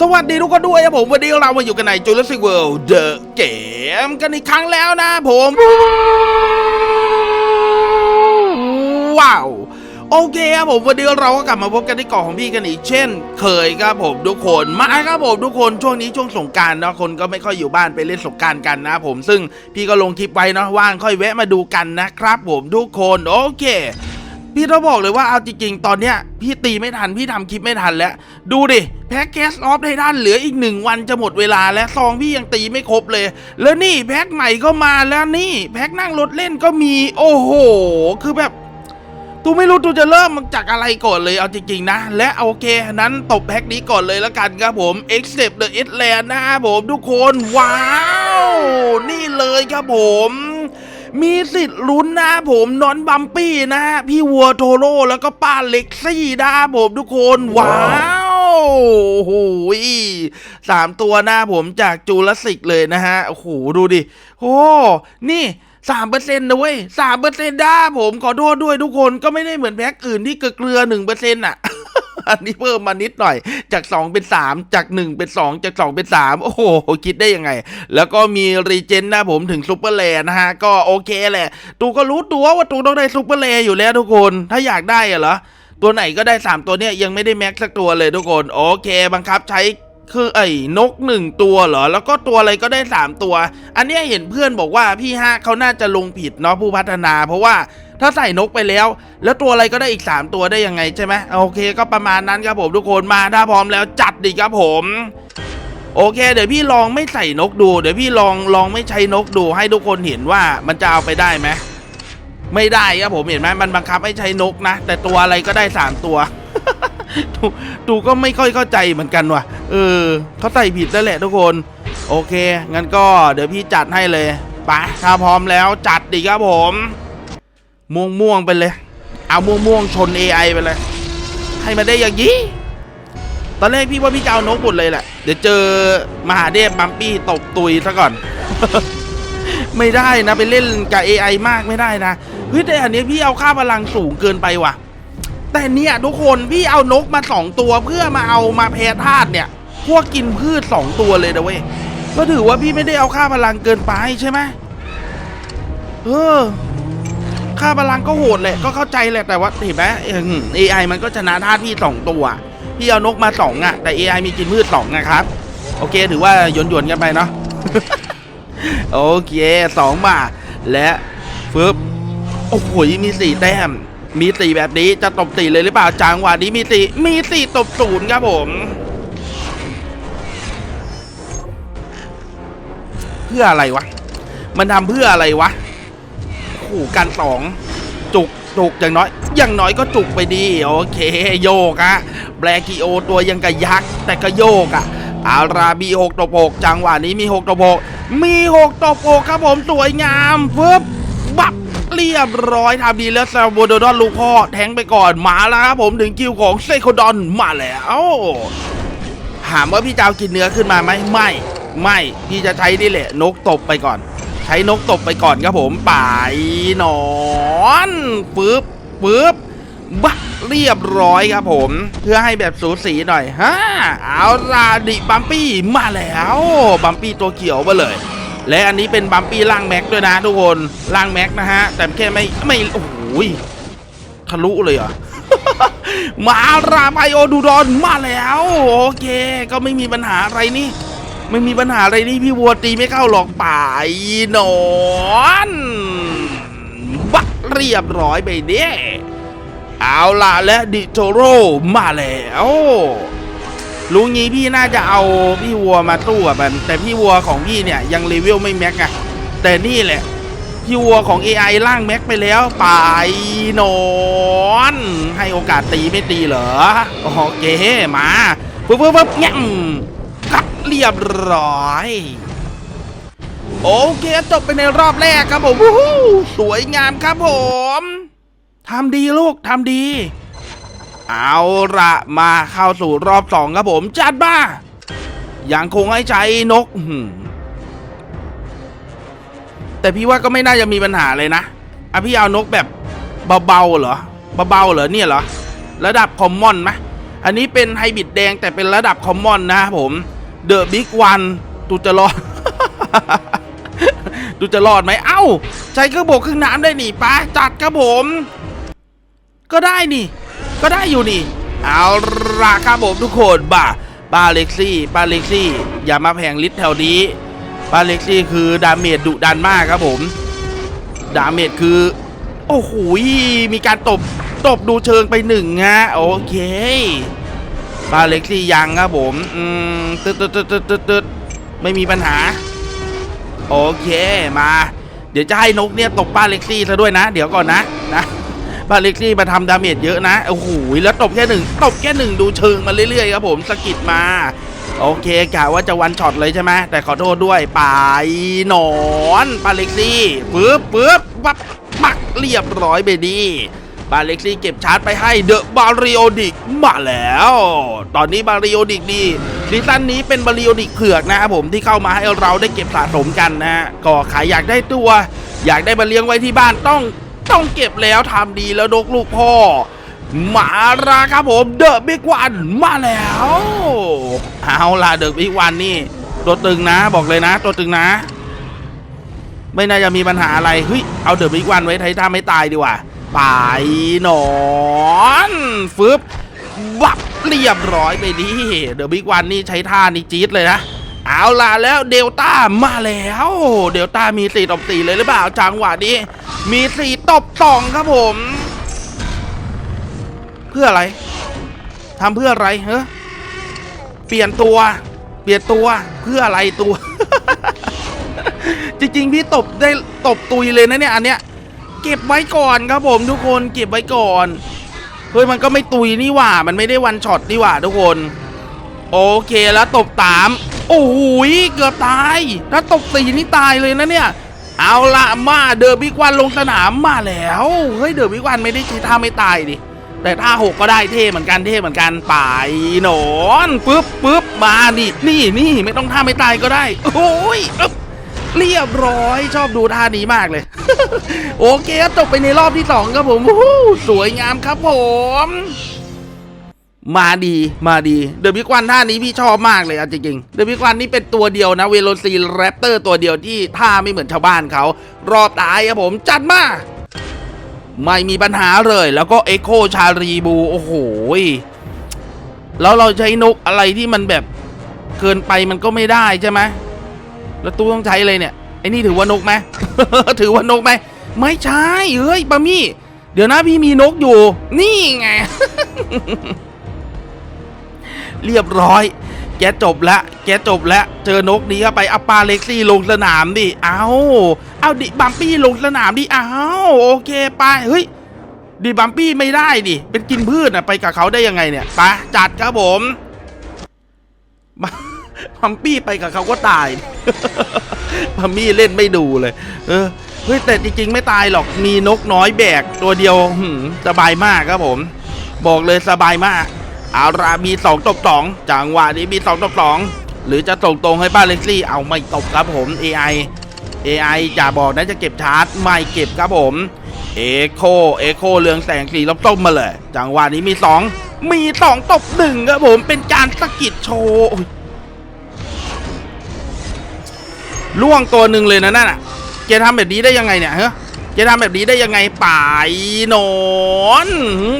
สวัสดีทุกคนด้วยครับผมวันนี้เรามาอยู่กันใน Jurassic World The Game กันอีกครั้งแล้วนะผม ว้าว โอเคครับผมวันนี้เราก็กลับมาพบกันที่เกาะของพี่กันอีกเช่น เคยครับผมทุกคนมาครับผมทุกคนช่วงนี้ช่วงสงกรารเนาะคนก็ไม่ค่อยอยู่บ้านไปเล่นสงกรารกันนะผมซึ่งพี่ก็ลงคลิปไว้เนาะว่างค่อยแวะมาดูกันนะครับผมทุกคนโอเค พี่ต้องบอกเลยว่าเอาจริงๆ ตอนเนี้ยพี่ตีไม่ทันพี่ทำคลิปไม่ทันแล้ว ดูดิแพ็กแคสออฟไททันเหลืออีกหนึ่งวันจะหมดเวลาแล้วซองพี่ยังตีไม่ครบเลย แล้วนี่แพ็กใหม่ก็มาแล้วนี่ แพ็กนั่งรถเล่นก็มีโอ้โห คือแบบตูไม่รู้ตูจะเริ่มจากอะไรก่อนเลยเอาจริงๆนะ และโอเค นั้นตบแพ็กนี้ก่อนเลยแล้วกันครับผม Except the i s l a n d นะครับผมทุกคน ว้าว นี่เลยครับผม มีสิทธิ์ลุ้นนะผมนอนบัมปี้นะพี่วัวโทโร่แล้วก็ป้าเล็กซี่นะผมทุกคนว้าวโอ้โหสามตัวหน้าผมจากจูราสสิกเลยนะฮะโอ้โหดูดิโอ้นี่สามเปอร์เซ็นต์นะเว้ยสามเปอร์เซ็นต์ด้าผมขอโทษด้วยทุกคนก็ไม่ได้เหมือนแพ็กอื่นที่เกลือหนึ่งเปอร์เซ็นต์อะ อันนี้เพิ่มมานิดหน่อย จาก 2 เป็น 3 จาก 1 เป็น 2 จาก 2 เป็น 3 โอ้โห คิดได้ยังไง แล้วก็มีรีเจนนะผมถึงซูเปอร์แลนะฮะ ก็โอเคแหละ ตูก็รู้ตัวว่าตูต้องได้ซูเปอร์แลอยู่แล้วทุกคน ถ้าอยากได้อะเหรอ ตัวไหนก็ได้ 3 ตัวเนี้ยยังไม่ได้แม็กสักตัวเลยทุกคน โอเค บังคับใช้ คือไอ้นกหนึ่งตัวเหรอ แล้วก็ตัวอะไรก็ได้3ตัว อันเนี้ยเห็นเพื่อนบอกว่าพี่ฮะเขาน่าจะลงผิดเนาะผู้พัฒนา เพราะว่าถ้าใส่นกไปแล้ว แล้วตัวอะไรก็ได้อีก 3 ตัวได้ยังไงใช่ไหมโอเค ก็ประมาณนั้นครับผมทุกคนมาถ้าพร้อมแล้วจัดดิครับผม โอเค เดี๋ยวพี่ลองไม่ใส่นกดู เดี๋ยวพี่ลองลองไม่ใช้นกดู ให้ทุกคนเห็นว่ามันจะเอาไปได้ไหมไม่ได้ครับผมเห็นไหมมันบังคับให้ใช้นกนะ แต่ตัวอะไรก็ได้สามตัว ตูตูก็ไม่ค่อยเข้าใจเหมือนกันว่ะ เออ เขาใส่ผิดแล้วแหละทุกคน โอเค งั้นก็เดี๋ยวพี่จัดให้เลยไปถ้าพร้อมแล้วจัดดิครับผม ม่วงม่วงไปเลย เอาม่วงม่วงชน AI ไปเลย ให้มันได้อย่างนี้ ตอนแรกพี่ว่าพี่จะเอานกหมดเลยแหละ เดี๋ยวเจอมหาเทพบัมปี้ตบตุยซะก่อน ไม่ได้นะไปเล่นกับ AI มากไม่ได้นะ เฮ้ยแต่อันนี้พี่เอาค่าพลังสูงเกินไปว่ะ แต่เนี่ยทุกคนพี่เอานกมาสองตัวเพื่อมาเอามาแพ้ธาตุเนี่ย พวกกินพืชสองตัวเลยนะเว้ยก็ถือว่าพี่ไม่ได้เอาค่าพลังเกินไปใช่ไหมเออ ค่าพลังก็โหดแหละก็เข้าใจแหละแต่ว่าเห็นไหมเอไอมันก็ชนะธาตุพี่สองตัวพี่เอานกมาสองอะแต่ AI มีกินพืชสองนะครับ โอเคถือว่าหยวนหยวนๆกันไปเนาะโอเคสองบาทและฟึบโอ้โหมีสี่แต้ม มีสีแบบนี้จะตบสีเลยหรือเปล่าจังหวะนี้มีสีมีสีตบศูนย์ครับผมเพื่ออะไรวะ มันทำเพื่ออะไรวะโอ้โหกันสองจุกจุกอย่างน้อย อย่างน้อยก็จุกไปดี โอเคโยกอะแบลกิโอตัวยังกะยักษ์แต่ก็โยกอะอาราบีหกตบหกจังหวะนี้มีหกตบหกมีหกตบหกครับผมสวยงามฟึบบับ เรียบร้อยทำดีแล้วซาโบโดดอนลูกพ่อแทงไปก่อนมาแล้วครับผมถึงคิวของเซโคดอนมาแล้วถามว่าพี่จะเอากินเนื้อขึ้นมาไหมไม่ไม่พี่จะใช้นี่แหละ นกตบไปก่อน ใช้นกตบไปก่อนครับผมป่ายนอนปึ๊บปึ๊บบักเรียบร้อยครับผม เพื่อให้แบบสูสีหน่อยฮะเอาราดิบัมปี้มาแล้ว บัมปี้ตัวเขียวมาเลย และอันนี้เป็นบัมปี้ล่างแม็กด้วยนะทุกคนล่างแม็กนะฮะ แต่แค่ไม่ไม่โอ้โหทะลุเลยเหรอมาราไพโอดูดอนมาแล้ว โอเค ก็ไม่มีปัญหาอะไรนี่ ไม่มีปัญหาอะไรนี่พี่วัวตีไม่เข้าหรอกป่ายนอนบักเรียบร้อยไปเด้เอาล่ะและดิโทโรมาแล้ว ลุงงี้พี่น่าจะเอาพี่วัวมาตู้กับมัน แต่พี่วัวของพี่เนี่ยยังเลเวลไม่แม็กอะแต่นี่แหละ พี่วัวของ AI ล่างแม็กไปแล้วไปนอนให้โอกาสตีไม่ตีเหรอ โอเคมาปึ๊บปึ๊บปึ๊บง่ำกัดเรียบร้อยโอเคจบไปในรอบแรกครับผมสวยงามครับผมทำดีลูกทำดี เอาละมาเข้าสู่รอบสองครับผม จัดมายังคงให้ใช้นก แต่พี่ว่าก็ไม่น่าจะมีปัญหาเลยนะอะพี่เอานกแบบเบาๆเหรอเบาๆเหรอเนี่ยเหรอ ระดับคอมมอนไหมอันนี้เป็นไฮบิดแดงแต่เป็นระดับคอมมอนนะครับผมเดอะบิ๊กวันตูจะรอดตูจะรอดไหมเอ้า ใช้เครื่องบกเครื่องน้ำได้นี่ป้าจัดครับผม ก็ได้นี่ ก็ได้อยู่นี่ เอาราครับผมทุกคนบ่าป้าเล็กซี่ป้าเล็กซี่ อย่ามาแผงลิตรแถวนี้ป้าเล็กซี่คือดาเมจดุดันมากครับผม ดาเมจคือ โอ้โหมีการตบตบดูเชิงไปหนึ่งฮะโอเคป้าเล็กซี่ยังครับผม อืมตึ๊ดตึ๊ดตึ๊ดตึ๊ดตึ๊ดตึ๊ดไม่มีปัญหา โอเคมา เดี๋ยวจะให้นกเนี่ยตบป้าเล็กซี่ซะด้วยนะ เดี๋ยวก่อนนะนะ ปาเล็กซี่มาทำดาเมจเยอะนะ โอ้โห แล้วตบแค่หนึ่งตบแค่หนึ่งดูเชิงมาเรื่อยๆครับผมสกิดมาโอเคกะว่าจะวันช็อตเลยใช่ไหมแต่ขอโทษด้วยไปหนอนปาเล็กซี่ปึ๊บปึ๊บปับปักเรียบร้อยไปดีปาเล็กซี่เก็บชาร์จไปให้เดอะบาริโอดิกมาแล้ว ตอนนี้บาริโอดิกดีซีซั่นนี้เป็นบาริโอดิกเผือกนะครับผมที่เข้ามาให้เราได้เก็บสะสมกันนะฮะก็ขายอยากได้ตัว อยากได้มาเลี้ยงไว้ที่บ้านต้อง ต้องเก็บแล้วทำดีแล้วนกลูกพ่อ มาราครับผมเดอะบิ๊กวันมาแล้วเอาล่ะเดอะบิ๊กวันนี่ ตัวตึงนะบอกเลยนะ ตัวตึงนะ ไม่น่าจะมีปัญหาอะไรเฮ้ยเอาเดอะบิ๊กวันไว้ไทยถ้าไม่ตายดีกว่าไปหนอนฟึบบับเรียบร้อยไปดิเดอะบิ๊กวันนี่ใช้ท่านี่จี๊ดเลยนะ เอาล่ะแล้วเดลต้ามาแล้ว เดลต้ามีสี่ตบสี่เลยหรือเปล่าจังหวะนี้ มีสี่ตบสองครับผม เพื่ออะไรทำเพื่ออะไรเฮ้เปลี่ยนตัว เปลี่ยนตัวเพื่ออะไรตัว จริงๆ พี่ตบได้ตบตุยเลยนะเนี่ยอันเนี้ยเก็บไว้ก่อนครับผมทุกคนเก็บไว้ก่อนเฮ้ยมันก็ไม่ตุยนี่หว่า มันไม่ได้วันช็อตนี่หว่าทุกคน โอเคแล้วตบตาม โอ้โหยเกือบตาย ถ้าตบสี่นี่ตายเลยนะเนี่ย เอาละมาเดอร์บิ๊กวันลงสนามมาแล้ว เฮ้ยเดอร์บิ๊กวันไม่ได้ใช้ท่าไม่ตายดิ แต่ท่าหกก็ได้เท่เหมือนกันเท่เหมือนกันไปหนอนปึ๊บปึ๊บมานี่นี่นี่ไม่ต้องท่าไม่ตายก็ได้ โอ้ยอึ๊บเรียบร้อยชอบดูท่านี้มากเลย โอเคครับจบไปในรอบที่สองครับผมสวยงามครับผม มาดีมาดี เดอะบิ๊กวันท่านี้พี่ชอบมากเลยอะจริงๆเดอะบิ๊กวันนี่เป็นตัวเดียวนะเวโรซีแรปเตอร์ตัวเดียวที่ท่าไม่เหมือนชาวบ้านเขา รอบตายครับผมจัดมาไม่มีปัญหาเลยแล้วก็เอ็กโคชารีบู โอ้โหแล้วเราใช้นกอะไรที่มันแบบเกินไปมันก็ไม่ได้ใช่ไหมแล้วตู้ต้องใช้เลยเนี่ยไอ้นี่ถือว่านกไหมถือว่านกไหมไม่ใช่เฮ้ยปามี่ เดี๋ยวนะพี่มีนกอยู่ นี่ไง เรียบร้อย แกจบละแกจบละเจอนกนี้เข้าไปเอาปาเล็กซี่ลงสนามดิเอาเอาดิบัมปี้ลงสนามดิเอาโอเคไปเฮ้ยดิบัมปี้ไม่ได้ดิ เป็นกินพืชอะไปกับเขาได้ยังไงเนี่ยไปจัดครับผมบับัมปี้ไปกับเขาก็ตายบัมมี่เล่นไม่ดูเลย เออเฮ้ยแต่จริงๆไม่ตายหรอกมีนกน้อยแบกตัวเดียวหืมสบายมากครับผม บอกเลยสบายมาก เอารามีสองตบสองจังหวะนี้มีสองตบสองหรือจะส่งตรงให้ป้านเล็กซี่ เอาไม่ตบครับผม AI AI จะบอกนะจะเก็บชาร์จไม่เก็บครับผมเอโคเอโคเรืองแสงสีลบต้มมาเลย จังหวะนี้มีสองมีสองตบหนึ่งครับผมเป็นการสะกิดโชว์ล่วงตัวหนึ่งเลยนะนั่นอะแกทำแบบนี้ได้ยังไงเนี่ยเฮ้ยแกทำแบบนี้ได้ยังไงป่ายนอน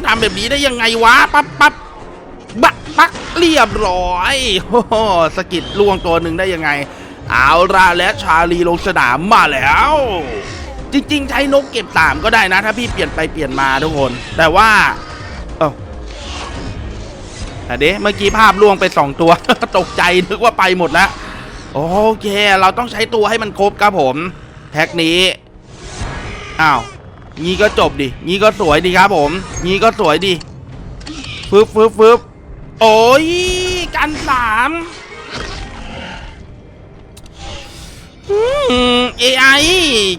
ทำแบบนี้ได้ยังไงวะปั๊บปั๊บ ปักเรียบร้อยโอ้โหสกิดล่วงตัวหนึ่งได้ยังไง เอาละและชาลีลงสนามมาแล้ว จริงๆ ใช้นกเก็บสามก็ได้นะ ถ้าพี่เปลี่ยนไปเปลี่ยนมาทุกคน แต่ว่า เอ้าแต่เด้เมื่อกี้ภาพล่วงไปสองตัว ตกใจนึกว่าไปหมดแล้ว โอเค เราต้องใช้ตัวให้มันครบครับผมแท็กนี้อ้าวงี้ก็จบดิงี้ก็สวยดีครับผมงี้ก็สวยดีฟึบฟึบฟึบ โอ้ยกันสามอืม AI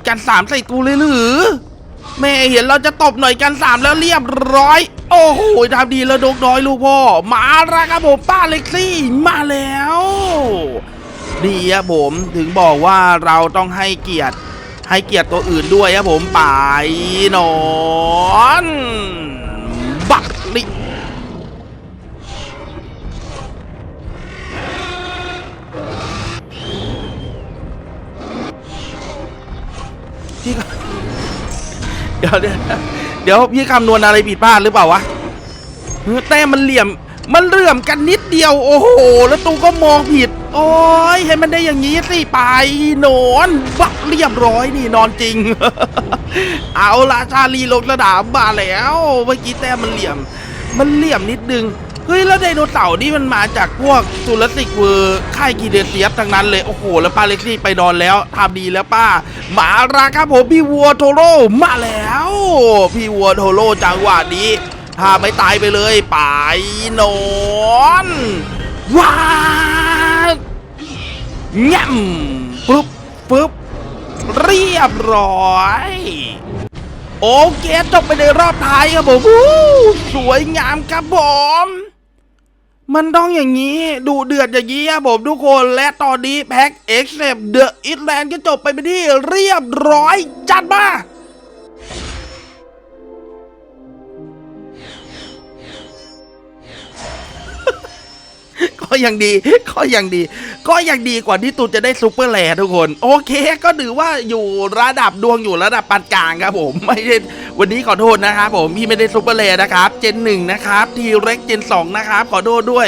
กันสามใส่กูเลยหรือแม่เห็นเราจะตบหน่อยกันสามแล้วเรียบร้อย โอ้โหทำดีแล้วดกน้อยลูกพ่อ มาล้วครับผมป้าเล็กซี่มาแล้วดีครับผมถึงบอกว่าเราต้องให้เกียรติให้เกียรติตัวอื่นด้วยครับผมไปนอน พี่ก็เดี๋ยวเดี๋ยวเดี๋ยวพี่คำนวณอะไรผิดพลาดหรือเปล่าวะแต้มมันเหลี่ยมมันเหลื่อมกันนิดเดียว โอ้โห แล้วตูก็มองผิด โอ้ยให้มันได้อย่างนี้สิไปนอนบักเรียบร้อยนี่นอนจริง เอาละชาลีลงสนามมาแล้ว เมื่อกี้แต้มมันเหลี่ยม มันเหลี่ยมนิดนึง เฮ้ย แล้วไดโนเสาร์นี่มันมาจากพวกจูราสสิกเวอร์ค่ายกีเดเซียสทั้งนั้นเลย โอ้โห แล้วป้าเล็กซี่ไปนอนแล้วทำดีแล้วป้ามาราครับผมพี่วัวโทโร่มาแล้ว พี่วัวโทโร่จังหวะนี้ถ้าไม่ตายไปเลยไปนอนว้าแง่มปุ๊บปุ๊บเรียบร้อยโอเคจบไปในรอบท้ายครับผมสวยงามครับผม มันต้องอย่างนี้ดูเดือดอย่างนี้ครับผมทุกคนและตอนนี้แพ็กเอ็กเซปเดอะอิตแลนด์ก็จบไปเป็นที่เรียบร้อยจัดมาก็ยังดีก็ยังดี ก็ยังดีกว่าที่ตูนจะได้ซูเปอร์แลร์ทุกคน โอเค ก็ถือว่าอยู่ระดับดวงอยู่ระดับปานกลางครับผมไม่ได้วันนี้ขอโทษนะครับผมพี่ไม่ได้ซูเปอร์แลร์นะครับเจนหนึ่งนะครับทีเร็กเจนสองนะครับขอโทษด้วย